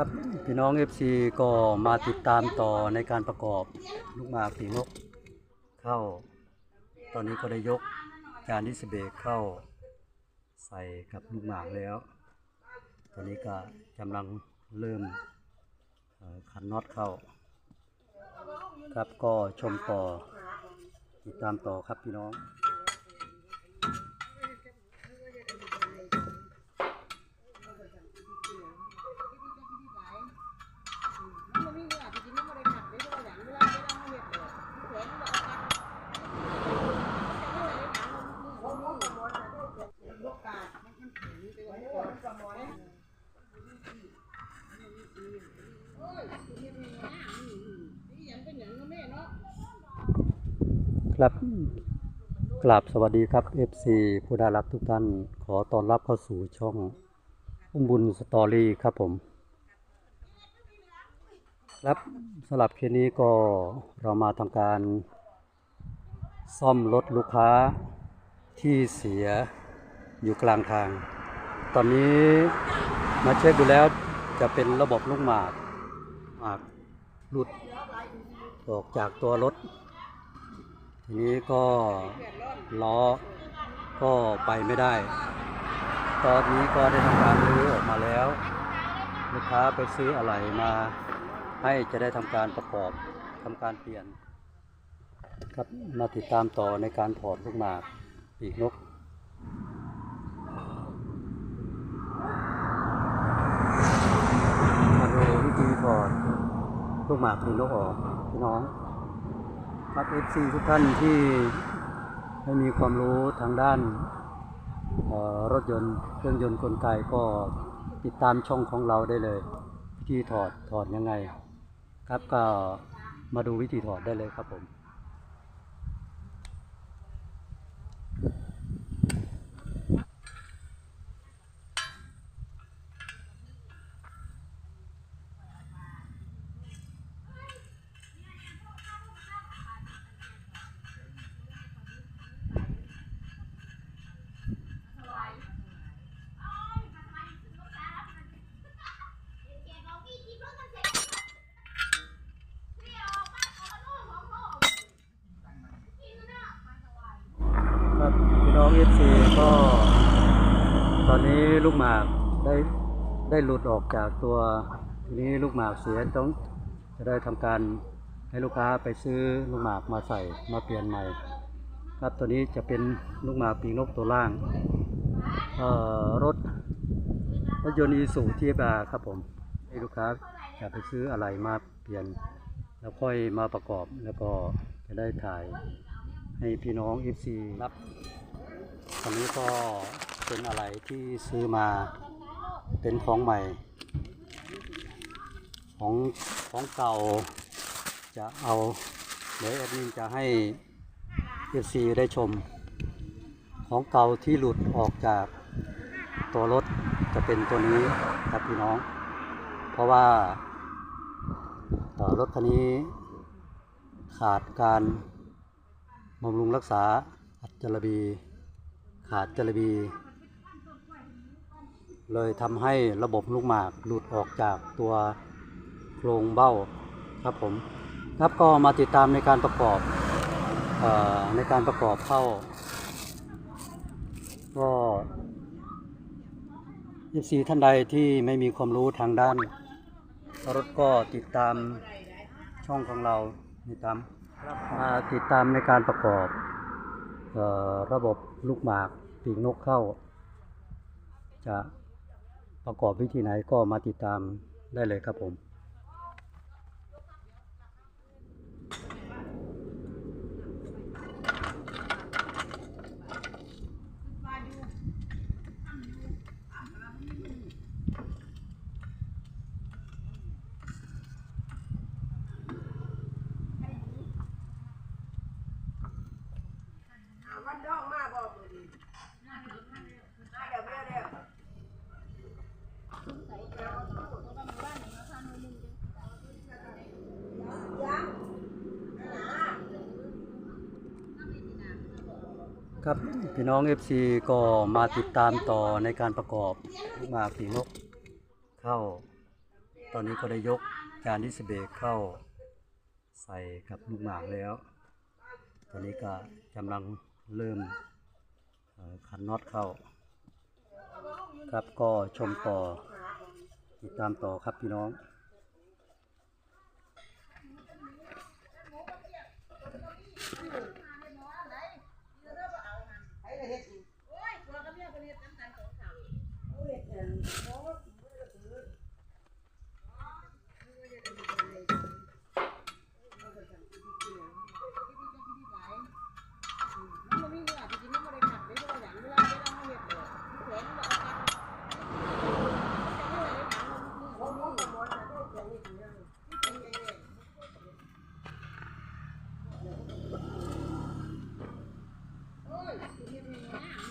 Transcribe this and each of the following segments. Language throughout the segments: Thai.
ครับพี่น้อง FC ก็มาติดตามต่อในการประกอบลูกหมากปีนกเข้า ตอนนี้ก็ได้ยกจานดิสเบกเข้าใส่กับลูกหมากแล้ว ตอนนี้ก็กำลังเริ่มขันน็อตเข้า ครับก็ชมต่อติดตามต่อครับพี่น้อง ครับกราบสวัสดีครับ FC ผู้น่ารักทุกท่าน ขอต้อนรับเข้าสู่ช่องอุ้มบุญสตอรี่ครับผม ครับสำหรับเคสนี้ก็เรามาทำการซ่อมรถลูกค้าที่เสียอยู่กลางทาง ตอนนี้มาเช็คดูแล้วจะเป็นระบบลูกหมาก หมากหลุดออกจากตัวรถ ทีนี้ก็ล้อก็ไปไม่ได้ ตอนนี้ก็ได้ทำการรื้อออกมาแล้ว ลูกค้าไปซื้ออะไรมาให้จะได้ทำการประกอบทำการเปลี่ยน ครับมาติดตามต่อในการถอดลูกหมากปีกนกมาดูวิธีถอด ลูกหมากปีกนกออกพี่น้องครับ FC ทุกท่านที่ไม่มีความรู้ทางด้านรถยนต์เครื่องยนต์กลไกก็ติดตามช่องของเราได้เลยวิธีถอดถอดยังไง ครับก็มาดูวิธีถอดได้เลยครับผม ครับพี่น้อง FC ก็ต อนนี้ลูกหมากได้ได้หลุดออกจากตัวทีนี้ลูกหมากเสียต้องจะได้ทำการให้ลูกค้าไปซื้อลูกหมากมาใส่มาเปลี่ยนใหม่ ครับตัวนี้จะเป็นลูกหมากปีนกตัวล่างเอ่อรถรถยนต์อีสูทีบาครับผมให้ลูกค้าอยากไปซื้ออะไรมาเปลี่ยน แล้วค่อยมาประกอบแล้วก็จะได้ถ่ายให้พี่น้อง FC รับอันนี้ก็ เป็นอะไรที่ซื้อมาเป็นของใหม่ ของของเก่าจะเอาเดี๋ยวแอดมินจะให้ FC ได้ชม ของเก่าที่หลุดออกจากตัวรถจะเป็นตัวนี้ครับพี่น้อง เพราะว่ารถคันนี้ขาดการบำรุงรักษาอัดจรบี ขาดจรบี เลยทำให้ระบบลูกหมากหลุดออกจากตัวโครงเบ้าครับผมครับก็มาติดตามในการประกอบออในการประกอบเข้า ก็ยิซีท่านใดที่ไม่มีความรู้ทางด้าน รถก็ติดตามช่องของเราติดตามมาติดตามในการประกอบออระบบลูกหมากปีกนกเข้า จะ ประกอบวิธีไหนก็มาติดตามได้เลยครับผมดองมาบอกมือดีมาเดี๋ยวเดี๋ยวเดี๋ยว ครับ พี่น้อง FC ก็มาติดตามต่อในการประกอบลูกหมากปีกนกเข้า ตอนนี้ก็ได้ยกจานดิสเบกเข้า ใส่กับลูกหมากแล้ว ตอนนี้ก็กำลังเริ่มขันน็อตเข้า ครับก็ชมต่อ ติดตามต่อครับพี่น้อง to give me now.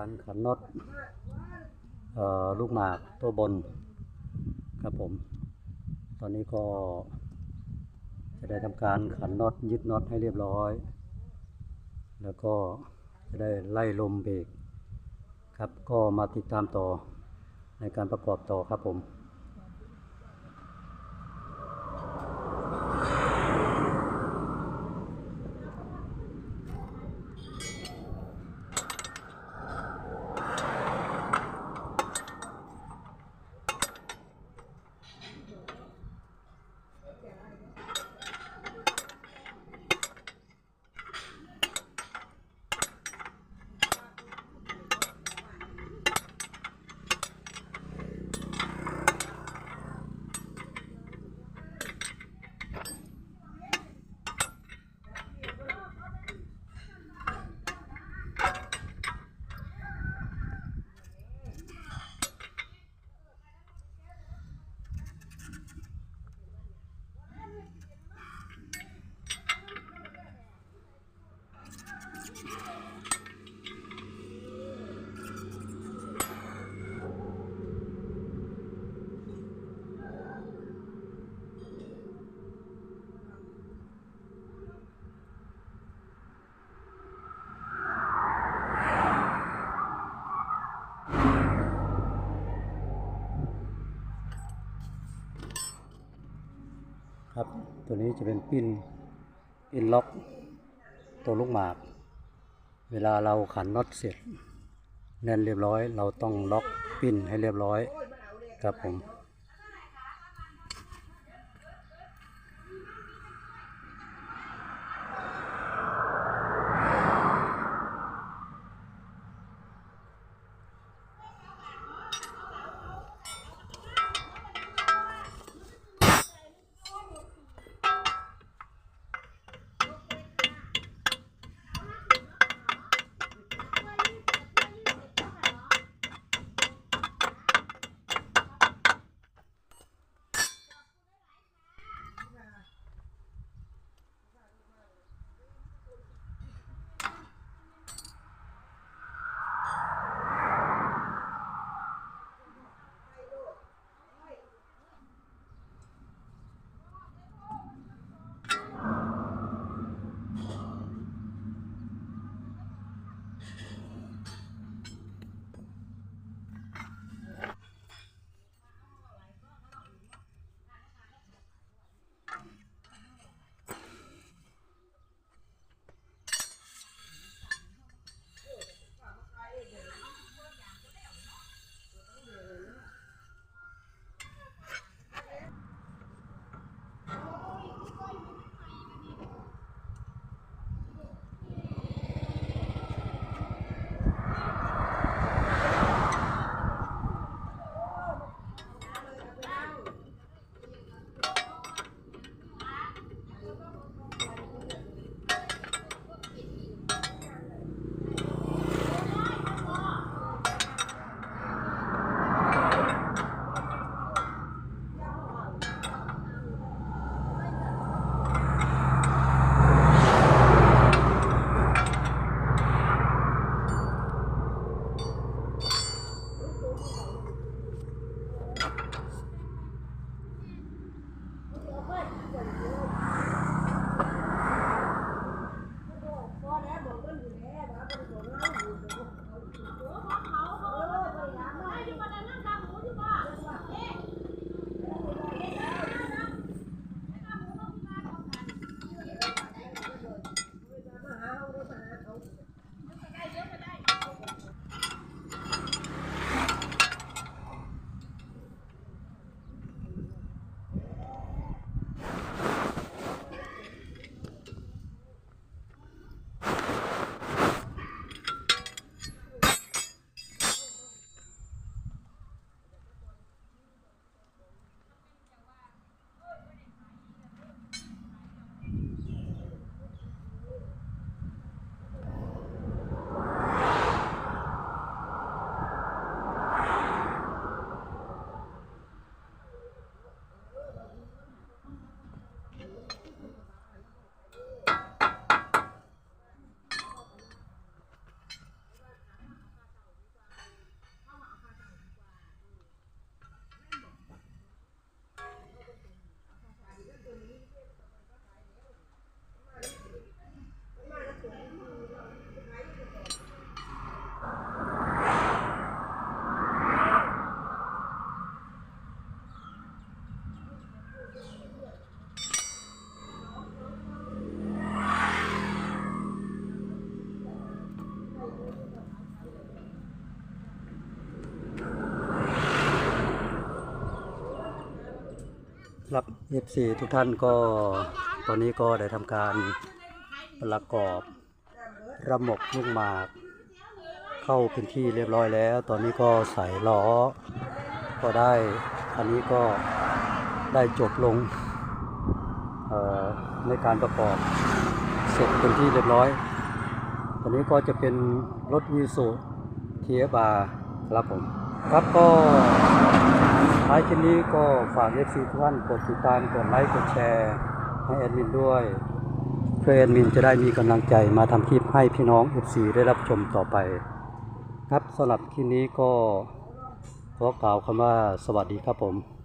การขันน็อตออลูกหมากตัวบนครับผม ตอนนี้ก็จะได้ทำการขันน็อตยึดน็อตให้เรียบร้อย แล้วก็จะได้ไล่ลมเบรกครับก็มาติดตามต่อในการประกอบต่อครับผม ครับ ตัว นี้จะเป็นปิ้นปิ้นล็อกตัวลูกหมาก เวลาเราขันน็อตเสร็จแน่นเรียบร้อย เราต้องล็อกปิ้นให้เรียบร้อยครับผม รับ FC ทุกท่านก็ตอนนี้ก็ได้ทำการประกอบระบบลูกหมาก เข้าเป็นที่เรียบร้อยแล้ว ตอนนี้ก็ใส่ล้อ ก็ได้อันนี้ก็ได้จบลงในการประกอบเสร็จเป็นที่เรียบร้อย ตอนนี้ก็จะเป็นรถอีซูทีเอฟอาครับผม ครับก็ ท้ายคลิปนี้ก็ฝากเอฟซีทุกท่านกดติดตามกดไลค์กดแชร์ให้แอดมินด้วยเพื่อแอดมินจะได้มีกำลังใจมาทำคลิปให้พี่น้องเอฟซีได้รับชมต่อไป ครับสำหรับคลิปนี้ก็ขอกล่าวคำว่าสวัสดีครับผม